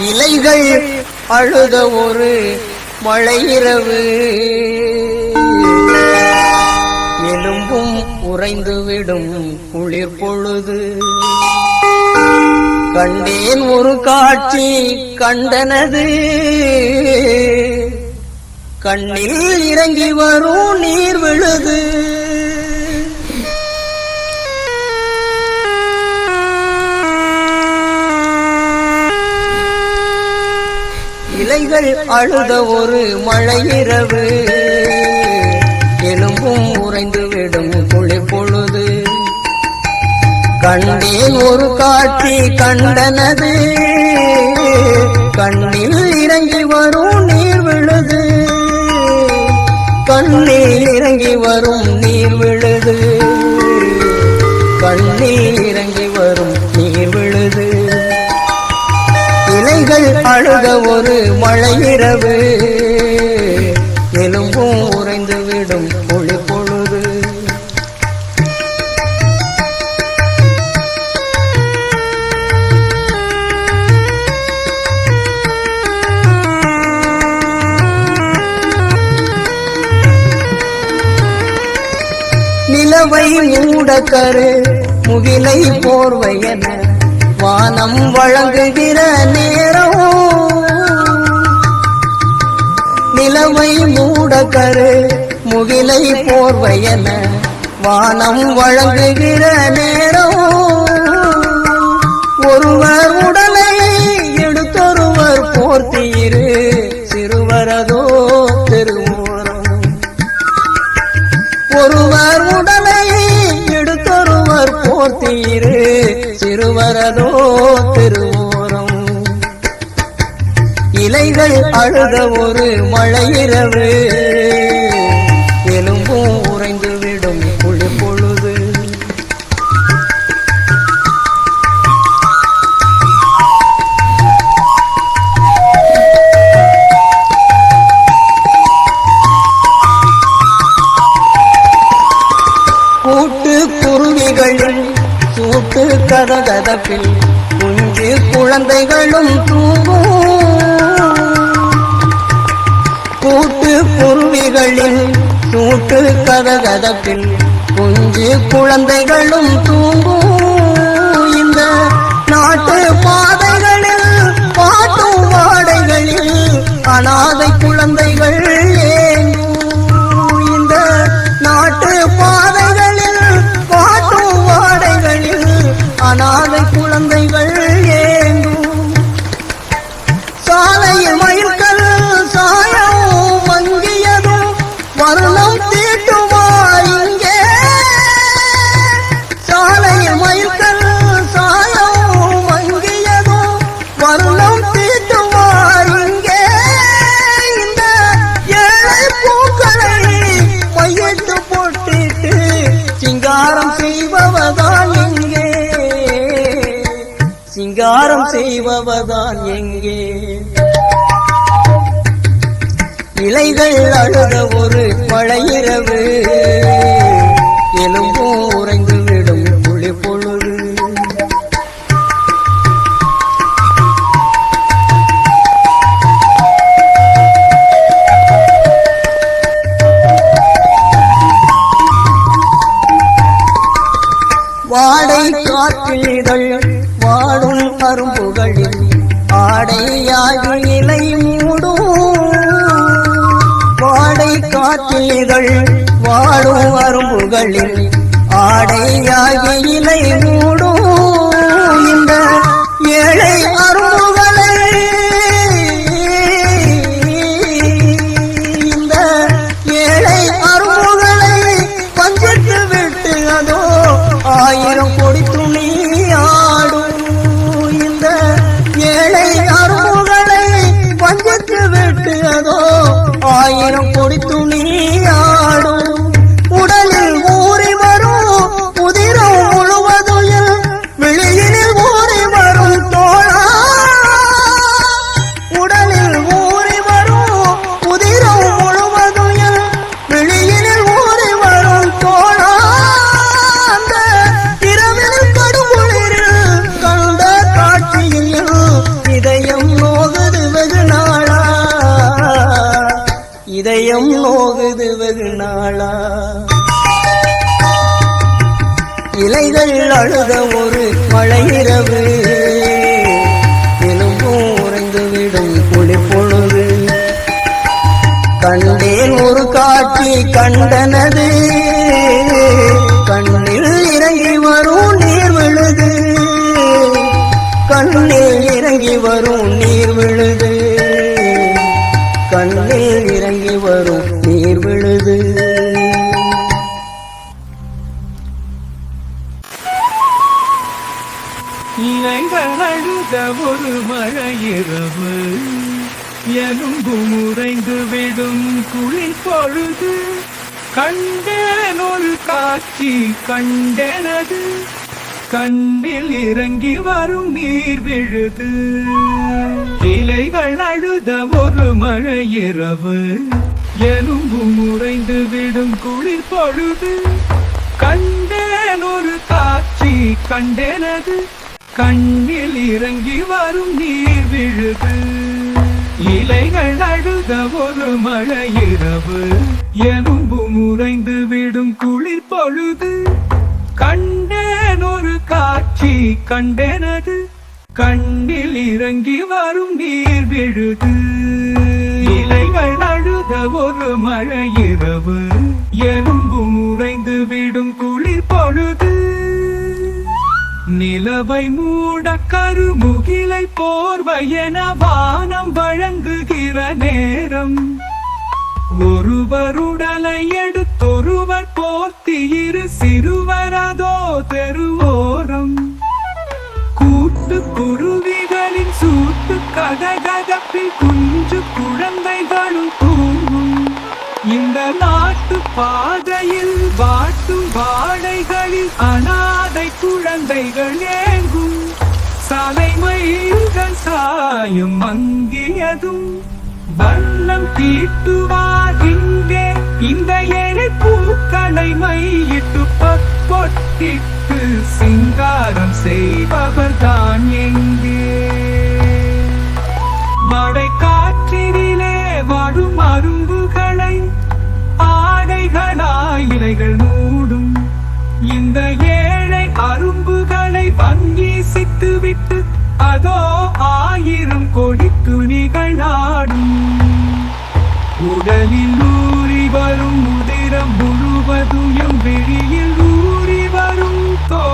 இலைகள் அழுத ஒரு மழையிரவு. எலும்பும் உறைந்துவிடும் குளிர் பொழுது. கண்டேன் ஒரு காட்சி கண்டனது. கண்ணில் இறங்கி வரும் நீர் விழுது. அழுத ஒரு மழையிரவு. எலும்பும் உறைந்து விடும் குளிர் பொழுது கண்டேன் ஒரு காட்சி கண்டனது. கண்ணில் இறங்கி வரும் நீர் விழுது கண்ணில் இறங்கி வரும் இலைகள் அழுத ஒரு மழை எலும்பும் உறைந்து விடும் ஒளி பொழுது. நிலவை மூடக்கரு முகிலை போர்வையன வானம் வழங்குகிற நேரம். நிலவை மூடக்கரு முகிலை போர்வையன வானம் வழங்குகிற நேரம். ஒருவர் உடலை எடுத்தொருவர் போர்த்தியிரு சிறுவரதோ திருவோரம் ஒருவர் உடலை சிறுவர் போர்த்தீரு சிறுவரதோ திருவோரம். இலைகள் அழுத ஒரு மழையிரவு கதகதப்பில் குஞ்சு குழந்தைகளும் தூங்கும். கூட்டு குருவிகளில் சூட்டு கதகதப்பில் குஞ்சு குழந்தைகளும் தூங்கும். இந்த நாட்டு பாதைகளில் பாட்டும் வாடைகளில் அனாதை குழந்தைகள் சிங்காரம் செய்பவதான் எங்கே? சிங்காரம் செய்பவதான் எங்கே? இலைகள் அழுத ஒரு மழையிரவு எலும்பும் இதழ் வாடும் அரும்புகளில் ஆடையாகி இலை மூடும் அழுத ஒரு மழையிரவு எலும்பும் உறைந்துவிடும் விடும் பொழுது கண்டேன் ஒரு காட்சி கண்டனது. கண்ணில் இறங்கி வரும் நீர் விழுது. கண்ணில் இறங்கி வரும் நீர் விழுது. இலைகள் அழுத ஒரு மழையிரவு. எலும்பு முறைந்து விடும் குளிர் பொழுது கண்டேன் ஒரு காட்சி கண்டனது. கண்ணில் இறங்கி வரும் நீர் விழுது. இலைகள் அழுத ஒரு மழையிரவு. எலும்பு முறைந்து விடும் குளிர் பொழுது கண்டேன் ஒரு காட்சி கண்டேனது. கண்ணில் இறங்கி வரும் நீர் விழுது இலைகள் அழுத ஒரு மழை இரவு எலும்பு முறைந்து விடும் குளிர் பொழுது. கண்டேன் ஒரு காட்சி கண்டேனது. கண்ணில் இறங்கி வரும் நீர் விழுது இலைகள் அழுத ஒரு மழை இரவு எலும்பு முறைந்து விடும் குளிர் பொழுது. நிலவை மூட கருமுகிலை போர்வையென வானம் வழங்குகிற நேரம். ஒருவருடலை எடுத்தொருவர் போர்த்தி இரு சிறுவரதோ தெருவோரம் கூட்டு குருவிகளின் சூட்டு கதகதப்பில் குஞ்சு குழந்தைகளும் இந்த நாட்டு பாதையில் வாட்டும் வாடைகளில் அனாதை குழந்தைகள் ஏங்கும். சாலை மயில்கள் சாயும் மங்கியதும். வண்ணம் தீட்டுவார் இங்கே. இந்த ஏழை பூக்களை மையிட்டு பொட்டிட்டு சிங்காரம் செய்பவர் தான் எங்கே. மழை காற்றினி வாழும் அரும்புகளை ஆடைகளாய் இலைகள் மூடும். இந்த ஏழை அரும்புகளை வங்கி சித்து விட்டு அதோ ஆயிரம் கொடி துணிகள் நாடும் உடலில் ஊறி வரும் உதிரம் முழுவதும் வெளியில் ஊறி வரும் தோ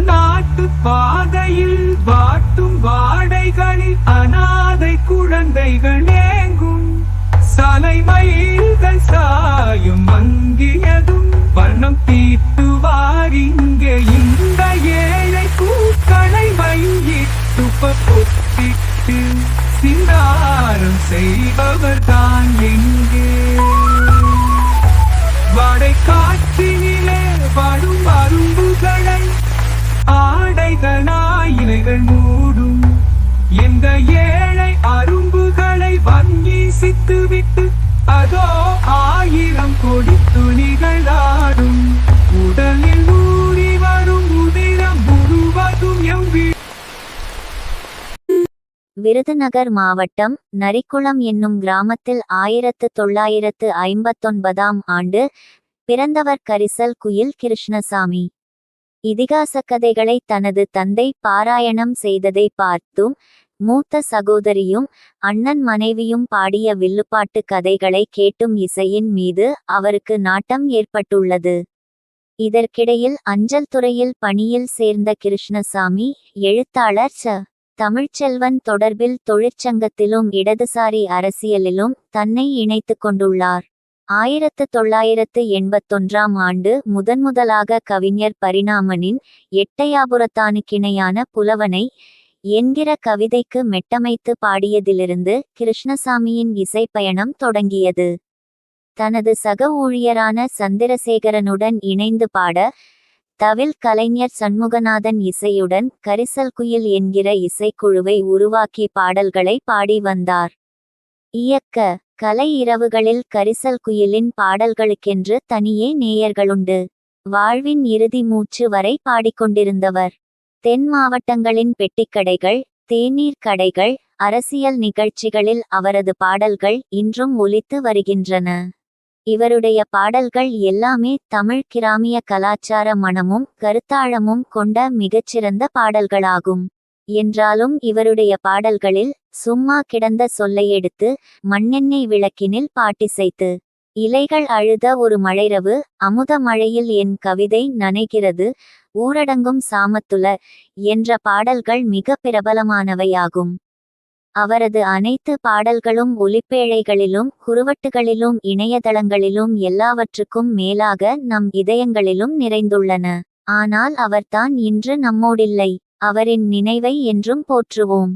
நாட்டு பாதையில் வாட்டும் வாடைகளில் அனாதை குழந்தைகள் ஏங்கும். சாலை மயில்கள் சாயும் மங்கியது விருதுநகர் மாவட்டம் நரிக்குளம் என்னும் கிராமத்தில் ஆயிரத்து தொள்ளாயிரத்து ஐம்பத்தொன்பதாம் ஆண்டு பிறந்தவர் கரிசல் குயில் கிருஷ்ணசாமி. இதிகாச கதைகளை தனது தந்தை பாராயணம் செய்ததை பார்த்தும் மூத்த சகோதரியும் அண்ணன் மனைவியும் பாடிய வில்லுப்பாட்டு கதைகளை கேட்டும் இசையின் மீது அவருக்கு நாட்டம் ஏற்பட்டுள்ளது. இதற்கிடையில் அஞ்சல் துறையில் பணியில் சேர்ந்த கிருஷ்ணசாமி எழுத்தாளர் ச. தமிழ்ச்செல்வன் தொடர்பில் தொழிற்சங்கத்திலும் இடதுசாரி அரசியலிலும் தன்னை இணைத்துக் கொண்டுள்ளார். ஆயிரத்து தொள்ளாயிரத்து எண்பத்தொன்றாம் ஆண்டு முதன்முதலாக கவிஞர் பரிணாமனின் எட்டையாபுரத்தானுக்கிணையான புலவனை என்கிற கவிதைக்கு மெட்டமைத்து பாடியதிலிருந்து கிருஷ்ணசாமியின் இசைப்பயணம் தொடங்கியது. தனது சக ஊழியரான சந்திரசேகரனுடன் இணைந்து பாட தவில் கலைஞர் சண்முகநாதன் இசையுடன் கரிசல் குயில் என்கிற இசைக்குழுவை உருவாக்கி பாடல்களை பாடி வந்தார். இயக்க கலை இரவுகளில் கரிசல் குயிலின் பாடல்களுக்கென்று தனியே நேயர்களுண்டு. வாழ்வின் இறுதி மூச்சு வரை பாடிக்கொண்டிருந்தவர். தென் மாவட்டங்களின் பெட்டிக்கடைகள் தேநீர் கடைகள் அரசியல் நிகழ்ச்சிகளில் அவரது பாடல்கள் இன்றும் ஒலித்து வருகின்றன. இவருடைய பாடல்கள் எல்லாமே தமிழ் கிராமிய கலாச்சார மணமும் கருத்தாழமும் கொண்ட மிகச்சிறந்த பாடல்களாகும். என்றாலும் இவருடைய பாடல்களில் சும்மா கிடந்த சொல்லை எடுத்து மண்ணெண்ணெய் விளக்கினில் பாட்டிசைத்து இலைகள் அழுத ஒரு மழைரவு அமுத மழையில் என் கவிதை நனைகிறது ஊரடங்கும் சாமத்துல என்ற பாடல்கள் மிக பிரபலமானவையாகும். அவரது அனைத்து பாடல்களும் ஒலிப்பேழைகளிலும் குறுவட்டுகளிலும் இணையதளங்களிலும் எல்லாவற்றுக்கும் மேலாக நம் இதயங்களிலும் நிறைந்துள்ளன. ஆனால் அவர்தான் இன்று நம்மோடில்லை. அவரின் நினைவை என்றும் போற்றுவோம்.